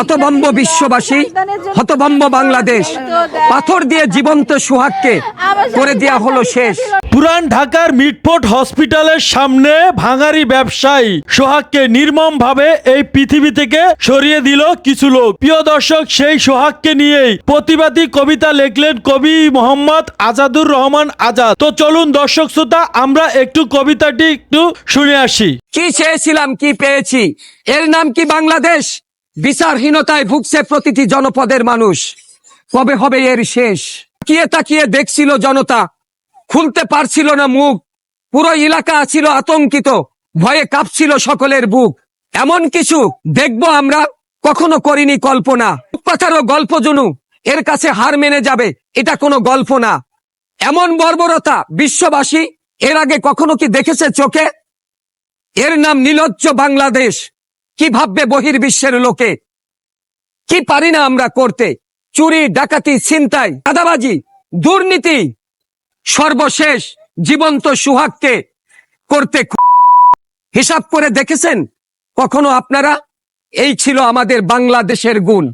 হতভম্ব বিশ্ববাসী হতভম্ব বাংলাদেশ পাথর দিয়ে জীবন্ত সুহাগকে করে দেয়া হলো শেষ। পুরান ঢাকার মিটফোর্ট হসপিটালের সামনে ভাঙারি ব্যবসায়ী সোহাগকে নির্মম ভাবে এই পৃথিবী থেকে সরিয়ে দিল কিছু লোক। প্রিয় দর্শক সেই সোহাগকে নিয়েই প্রতিবাদী কবিতা লিখলেন কবি মোহাম্মদ আজাদুর রহমান আজাদ। তো চলুন দর্শক শ্রোতা আমরা একটু কবিতাটি একটু শুনে আসি। কি চেয়েছিলাম কি পেয়েছি? এর নাম কি বাংলাদেশ? বিচারহীনতায় ভুগছে প্রতিটি জনপদের মানুষ। কবে হবে এর শেষ? তাকিয়ে তাকিয়ে দেখছিল জনতা। খুলতে পারছিল না মুখ। পুরো এলাকা ছিল আতঙ্কিত। ভয়ে কাঁপছিল সকলের বুক। এমন কিছু দেখব আমরা কখনো করিনি কল্পনা। কথারও গল্প, জনু। এর কাছে হার মেনে যাবে, এটা কোনো গল্প না। এমন বর্বরতা বিশ্ববাসী এর আগে কখনো কি দেখেছে চোখে? এর নাম নীলজ্জ বাংলাদেশ। কি ভাববে বহির্বিশ্বের লোকে? কি পারি না আমরা করতে? চুরি, ডাকাতি, ছিনতাই দাদাবাজি দুর্নীতি, সর্বশেষ জীবন্ত সুহাগকে করতে হিসাব করে দেখেছেন? কখনো আপনারা? এই ছিল আমাদের বাংলাদেশের গুণ।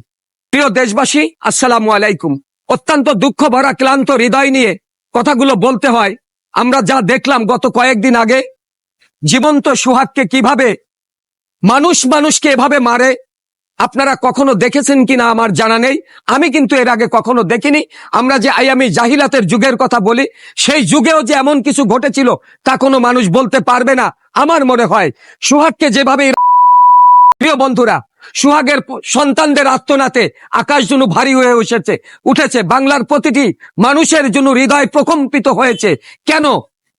প্রিয় দেশবাসী, আসসালামু আলাইকুম। অত্যন্ত দুঃখ ভরা, ক্লান্ত হৃদয় নিয়ে কথাগুলো বলতে হয়। আমরা যা দেখলাম গত কয়েকদিন আগে, জীবন্ত সুহাগকে কীভাবে মানুষ মানুষকে এভাবে মারে। আপনারা কখনো দেখেছেন কিনা আমার জানা নেই। আমি কিন্তু এর আগে কখনো দেখিনি। আমরা যে আইয়ামি জাহিলাতের যুগের কথা বলি, সেই যুগেও যে এমন কিছু ঘটেছিল, তা কোনো মানুষ বলতে পারবে না, আমার মনে হয়। সুহাগকে যেভাবে প্রিয় বন্ধুরা, সুহাগের সন্তানদের আত্মনাতে আকাশ জন্য ভারী হয়ে উঠেছে উঠেছে। বাংলার প্রতিটি মানুষের জন্য হৃদয় প্রকম্পিত হয়েছে। কেন?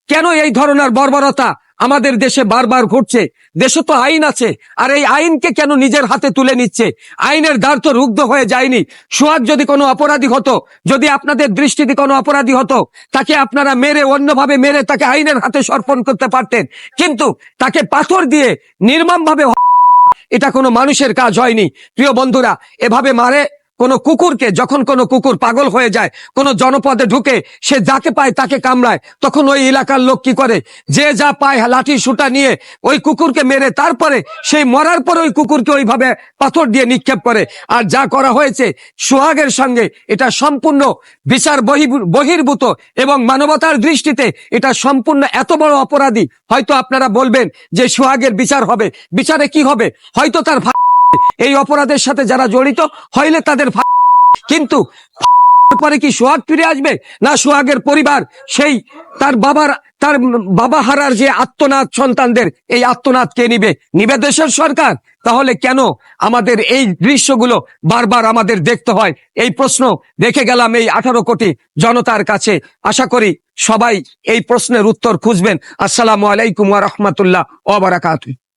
কেন এই ধরনের বর্বরতা? আমাদের দেশে বারবার ঘটছে। দেশে তো আইন আছে, আর এই আইনকে কেন নিজের হাতে তুলে নিচ্ছে? আইনের দ্বার তো রুগ্ধ হয়ে যায়নি। সোহাগ যদি কোনো অপরাধী হতো, যদি আপনাদের দৃষ্টিতে কোনো অপরাধী হতো, তাকে আপনারা মেরে অন্যভাবে মেরে তাকে আইনের হাতে সর্পণ করতে পারতেন। কিন্তু তাকে পাথর দিয়ে নির্মম ভাবে এটা কোনো মানুষের কাজ হয়নি। প্রিয় বন্ধুরা, এভাবে মারে কোন কুকুরকে যখন কোনো কুকুর পাগল হয়ে যায়, কোন জনপদে ঢুকে, সে যাকে পায় তাকে কামড়ায়, তখন ওই এলাকার লোক কি করে? যে যা পায় লাঠি সুটা নিয়ে ওই কুকুরকে মেরে তারপরে সেই মরার পরে ওই কুকুরকে ওইভাবে পাথর দিয়ে নিক্ষেপ করে। আর যা করা হয়েছে, সোহাগের সঙ্গে এটা সম্পূর্ণ বিচার বহি- বহির্ভূত এবং মানবতার দৃষ্টিতে এটা সম্পূর্ণ এত বড় অপরাধী। হয়তো আপনারা বলবেন যে সোহাগের বিচার হবে। বিচারে কি হবে? হয়তো তার এই অপরাধের সাথে যারা জড়িত, হইলে তাদের কিন্তু পরে কি সোহাগ ফিরে আসবে? না সোহাগের পরিবার, সেই তার বাবার, তার বাবা হারার যে আত্মনাথ সন্তানদের, এই আত্মনাথ কে নিবে? নিবে দেশের সরকার। তাহলে কেন আমাদের এই দৃশ্যগুলো বারবার আমাদের দেখতে হয়? এই প্রশ্ন রেখে গেলাম এই আঠারো কোটি জনতার কাছে। আশা করি সবাই এই প্রশ্নের উত্তর খুঁজবেন। আসসালামু আলাইকুম রাহমাতুল্লাহ ওয়া বারাকাতুহু।